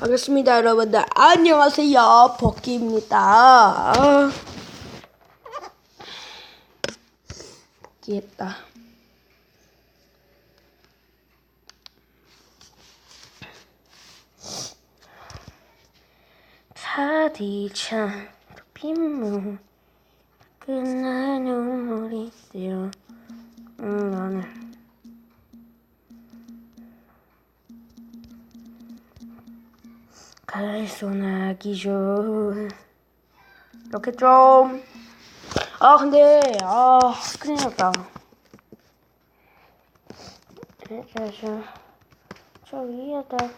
반갑습니다, 여러분들. 안녕하세요, 버키입니다. 버키했다. 차디찬 빈무 끝날 눈물이 되어 음, 나는 갈소나기 좀 이렇게 좀. 아 근데 아 큰일 났다. 저, 저 위에다가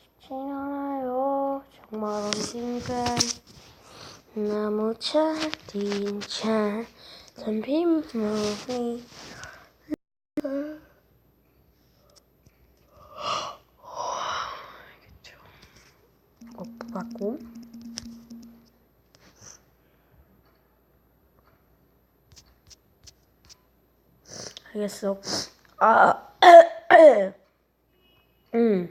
쉽지 않아요. 정말 언젠간 나무 차 딘차 단빈물이 이거 뽑았고 알겠어 아 음.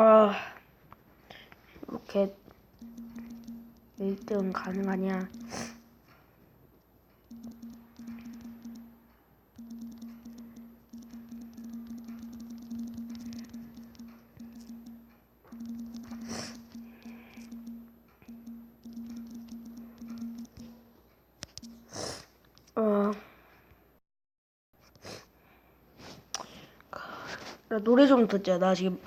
아, 이렇게 1등 가능하냐? 어, 나 노래 좀 듣자. 나 지금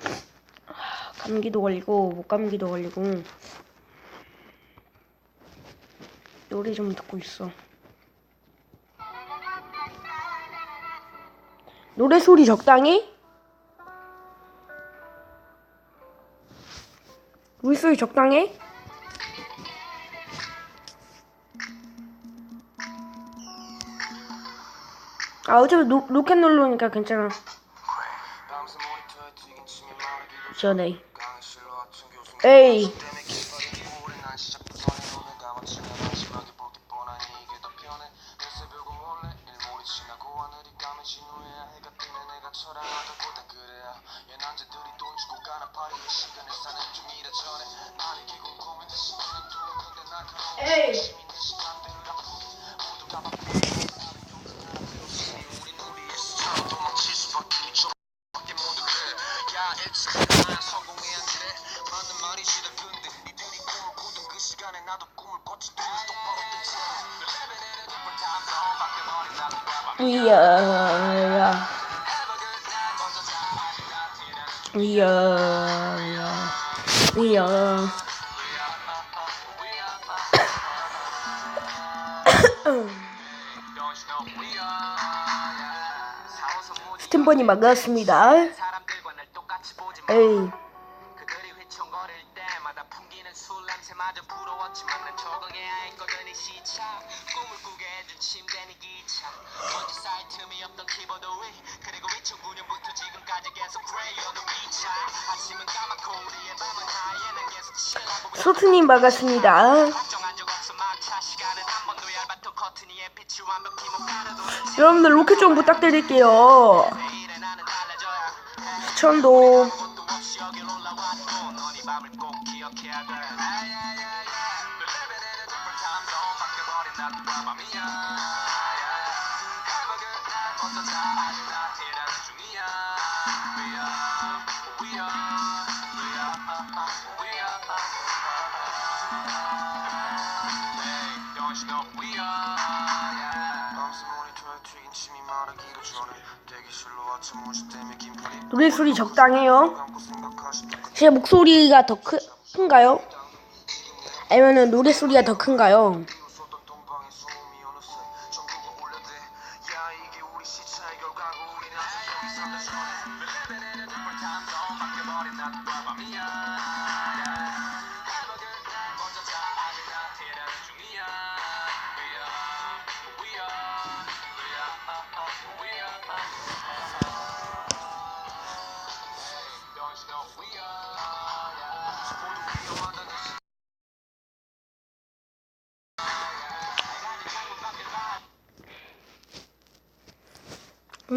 감기도 걸리고 목감기도 걸리고 노래 좀 듣고 있어. 노래 소리 적당히? 노래 소리 적당해? 아 어차피 노, 로켓놀로니까 괜찮아. 전에. 에이. 에이. 위야 위야 위야 스탬퍼님 반갑습니다. 에이 난 적응해야 했거든 이 시차. 꿈을 꾸게 해준 침대는 기차. 먼지 쌓인 틈이 없던 키보드 위. 그리고 2009년부터 지금까지 계속 the 위차. 아침은 까맣고 우리의 밤은 하얘 난 계속 칠하고 소트님 반갑습니다. 걱정한 적 없어 막차 시간은 한 번도 얇았던 커튼이에 빛이 완벽히 못 가려도 여러분들 로켓 좀 부탁드릴게요. 내일은 나는 달라져야 추천도. 것도 없이 여길 올라왔고 넌이 밤을 꼭 기억해야 돼 노래 소리 적당해요. 제 목소리가 더 크, 큰가요? 아니면은 노래 소리가 더 큰가요?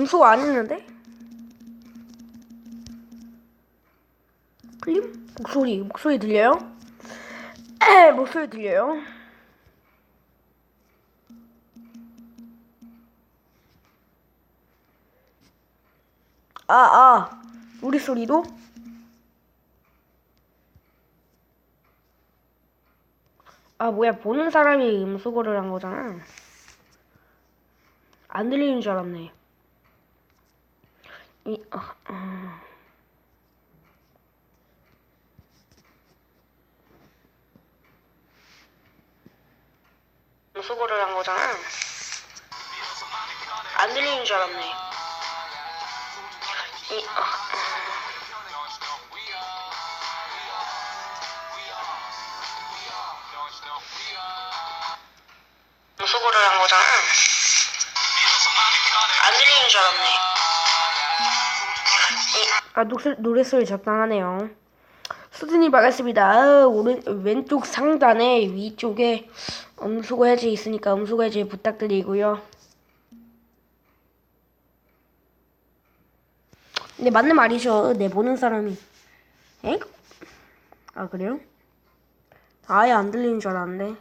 음소 안 했는데? 클림? 목소리, 목소리 들려요? 에, 목소리 들려요? 아, 아, 우리 소리도? 아, 뭐야, 보는 사람이 음소거를 한 거잖아. 안 들리는 줄 알았네. 이, 어, 어. 수고를 한 거잖아. 안 들리는 줄 알았네. 이, 어, 어. 수고를 한 거잖아. 안 들리는 줄 알았네. 아 노래, 노래 소리 적당하네요. 수준이 반갑습니다. 아, 오른 왼쪽 상단에 위쪽에 음수고 해제 있으니까 음수고 해제 부탁드리고요. 근데 맞는 말이죠. 내 보는 사람이. 에? 아 그래요? 아예 안 들리는 줄 알았는데.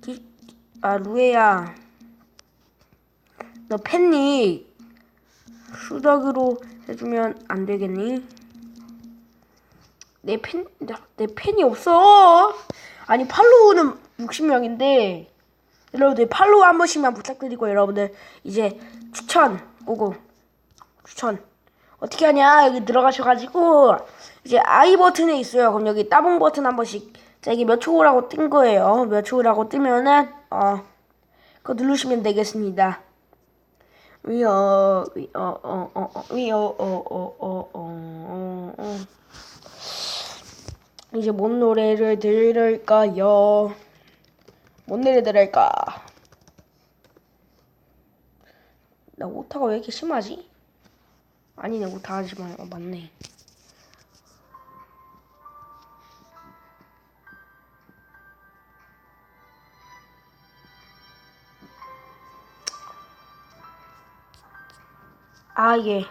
기, 아 루에야. 너 팬니 수덕으로 해주면 안 되겠니? 내 팬, 내 팬이 없어. 아니, 팔로우는 60명인데, 여러분들 팔로우 한 번씩만 부탁드리고, 여러분들, 이제 추천, 오고, 추천. 어떻게 하냐, 여기 들어가셔가지고, 이제 I 버튼에 있어요. 그럼 여기 따봉 버튼 한 번씩, 자, 이게 몇 초라고 뜬 거예요. 몇 초라고 뜨면은, 어, 그거 누르시면 되겠습니다. 위어 위어 어 어 위어 어 어 어 어 이제 뭔 노래를 들을까요? 뭔 노래 들을까? 나 오타가 왜 이렇게 심하지? 아니네 오타 하지 마 어, 맞네 아 예.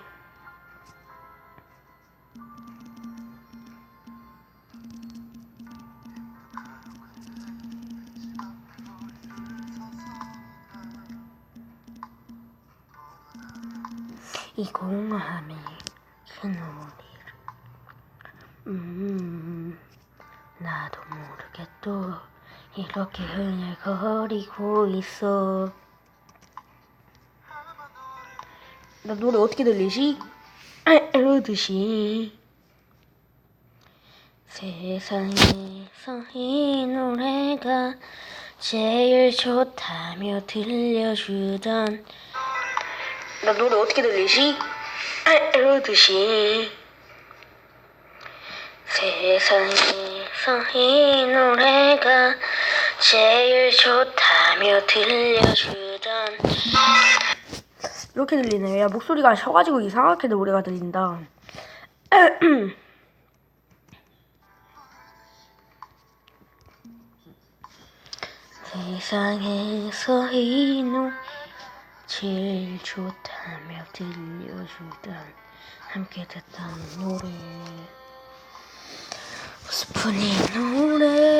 이 공함이 그 노래를 음 나도 모르게 또 이렇게 흥얼거리고 있어 나 노래 어떻게 들리지? 이러듯이 세상에서 이 노래가 제일 좋다며 들려주던 나 노래 어떻게 들리지? 이러듯이 세상에서 이 노래가 제일 좋다며 들려주던 이렇게 들리네요. 야, 목소리가 셔가지고 이상하게 노래가 들린다. 세상에서 이 제일 좋다며 들려주던 함께 듣던 노래 스푼이 노래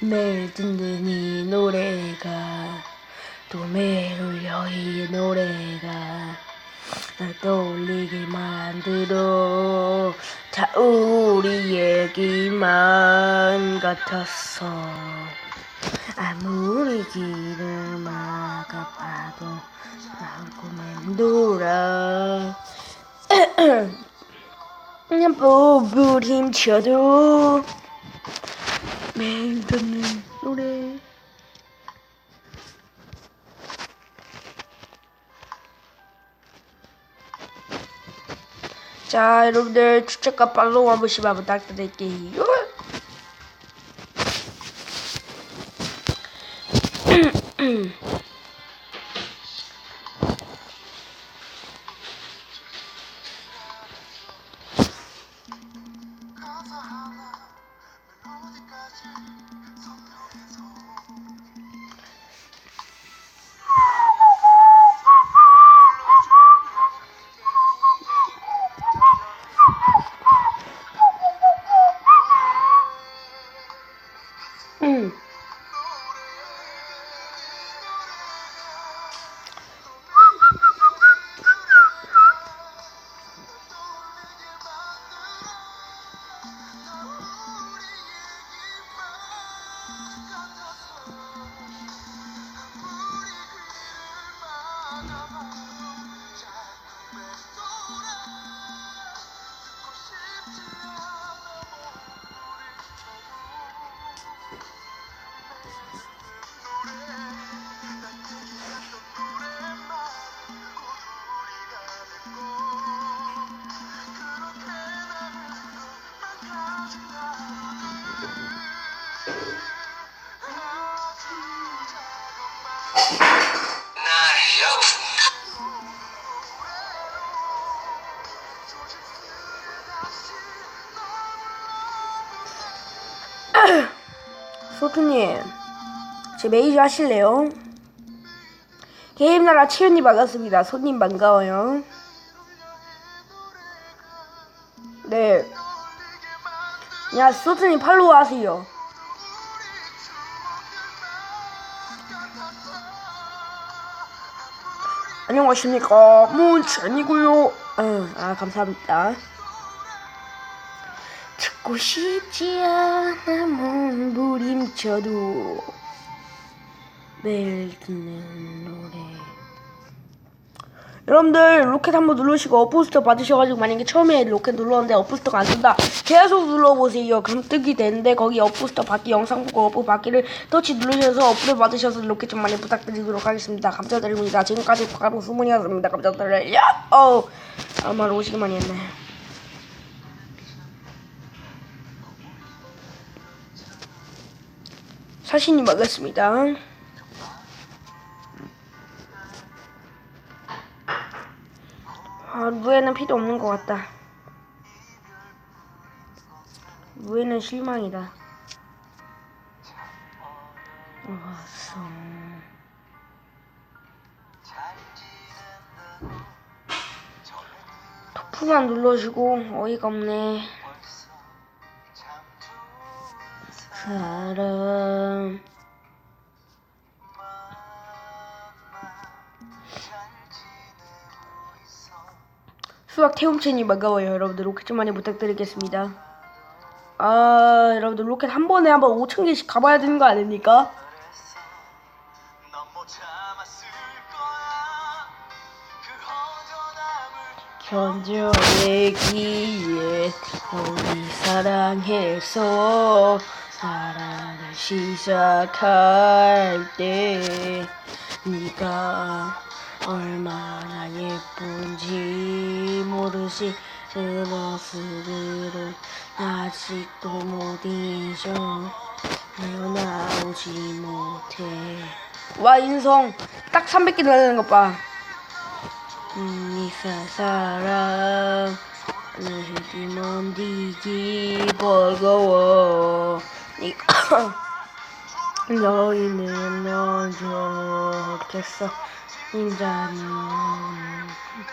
매일 듣는 이 노래가 울려 이 노래가 날 떠올리게 만들어. 다 우리 얘기만 같았어 아무리 길을 막아봐도 나오고만 돌아. 그냥 뽑을 힘쳐도 매일 듣는 노래 자 여러분들 추천과 팔로우 한 번씩만 부탁드릴게요 메이저 하실래요? 게임나라 치현님 반갑습니다 손님 반가워요 네 야, 소트님 팔로우 하세요. 안녕하십니까. 문찬이고요. 응, 아, 감사합니다. 듣고 싶지 않아 몸부림쳐도 매일 듣는 노래. 여러분들 로켓 한번 누르시고 어플스토어 받으셔가지고 만약에 처음에 로켓 눌렀는데 어플스토어가 안 뜬다 계속 눌러보세요. 그럼 뜨게 되는데 거기 어플스토어 받기 영상 보고 어플 받기를 터치 누르셔서 어플을 받으셔서 로켓 좀 많이 부탁드리도록 하겠습니다. 감사드립니다. 지금까지 바로 수문이었습니다. 감사드려요. 어우 아마 오시기 많이 했네. 사신이 먹었습니다 아, 무에는 필요 없는 것 같다. 무에는 실망이다. 왔어. 토프만 눌러주고 어이가 없네. 사람. 수학 태움체님 반가워요 여러분들 로켓 좀 많이 부탁드리겠습니다 아 여러분들 로켓 한 번에 한번 5천 개씩 가봐야 되는 거 아닙니까? 견뎌내기에 우리 사랑해서 사랑을 시작할 때 네가 얼마나 예쁜지 그 모습으로 아직도 못 잊어. 헤어나오지 못해. 와 인성. 딱 300개 달리는 것봐. 음, 이사 사람 느리먼 디기 버거워. 너희는 넌 좋겠어 인자는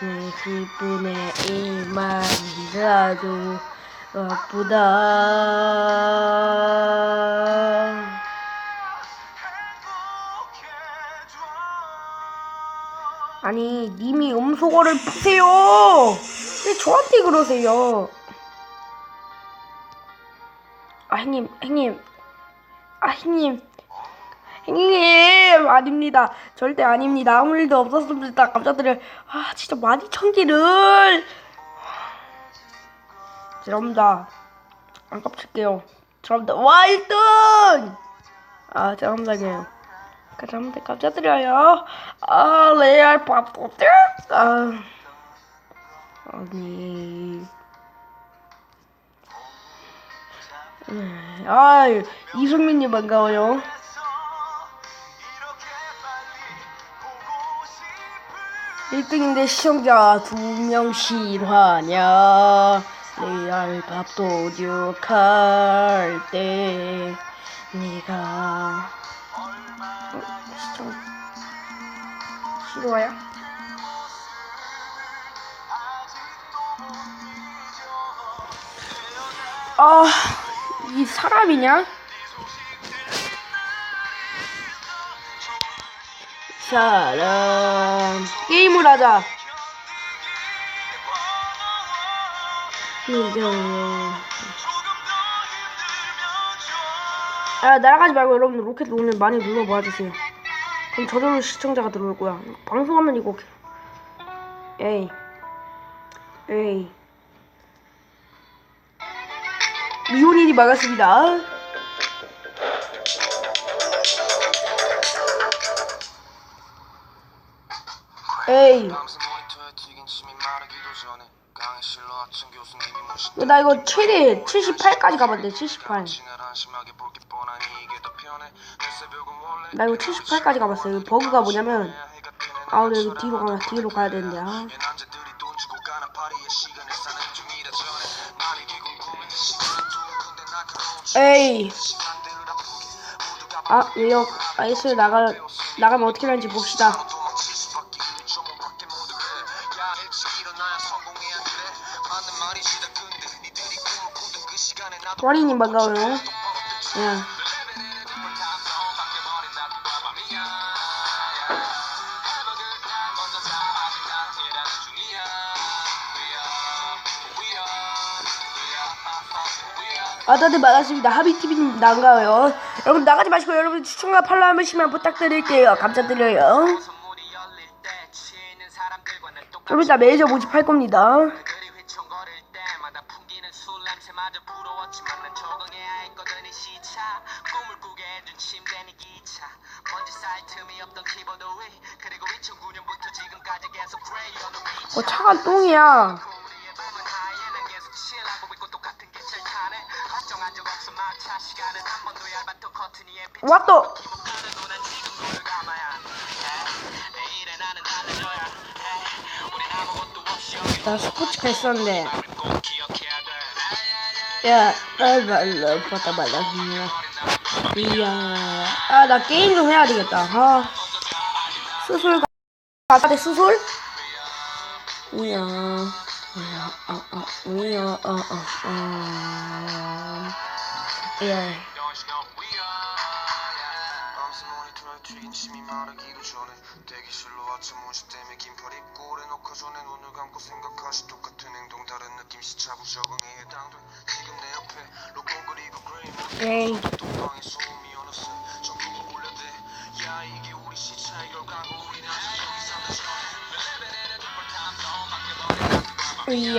내 10분의 1만이라도 아프다 아니 님이 음소거를 푸세요. 왜 저한테 그러세요? 아 형님 형님. 아 형님 형님 아닙니다. 절대 아닙니다. 아무 일도 없었습니다. 감자들을 아 진짜 많이 천기를. 죄송합니다. 안 깝칠게요. 죄송합니다. 와 1등! 아 죄송합니다 죄송합니다. 감사드려요. 아 레알 밥도들 아 아니. 음, 아 이승민님 반가워요 1등인데 시청자 두 명 실화냐 레알 밥도둑 할때 네가 어, 시청 실화야? 아, 이 사람이냐? 사람 게임을 하자. 아 날아가지 말고 여러분들 로켓 오늘 많이 눌러 모아주세요. 그럼 저절로 시청자가 들어올 거야. 방송하면 이거 에이 에이 미혼인이 막았습니다. 무시 나 이거 최대 78까지 가봤는데 78. 지나라 심하게 볼게 뻔하니 이게 더 편해 내 새벽은 원래 나 이거 78까지 가봤어요. 이 버그가 뭐냐면 아 근데 이거 뒤로 가면 뒤로 가야 되는데 아. 에이 아 왜요? 아이스 나가 나가면 어떻게 되는지 봅시다. 와리님 반가워요. 야. 아, 다들 반갑습니다. 하비TV님 반가워요. 여러분 나가지 마시고 여러분 추천과 팔로우 한 번씩만 부탁드릴게요. 감사드려요. 여러분 이따 매니저 모집할 겁니다. 우린 아무것도 없이 여기 나 스포츠카 있었는데. 야, 말로 봤다 말라. 이야. 아, 나 게임 좀 해야 되겠다. 아. 수술 가, 가대 수술? 이야. 이야, 아, 아, 이야, 아, 아, 아. 예. 침이 마르기도 전에 대기실로 아침 온시 때문에 긴팔 입고 오래 녹화 전에 눈을 감고 생각하시 똑같은 행동 다른 느낌 시차부 적응에 해당돼 지금 내 옆에 로고 그리고 그레이 에이. 동방의 소음이 어느 전에 이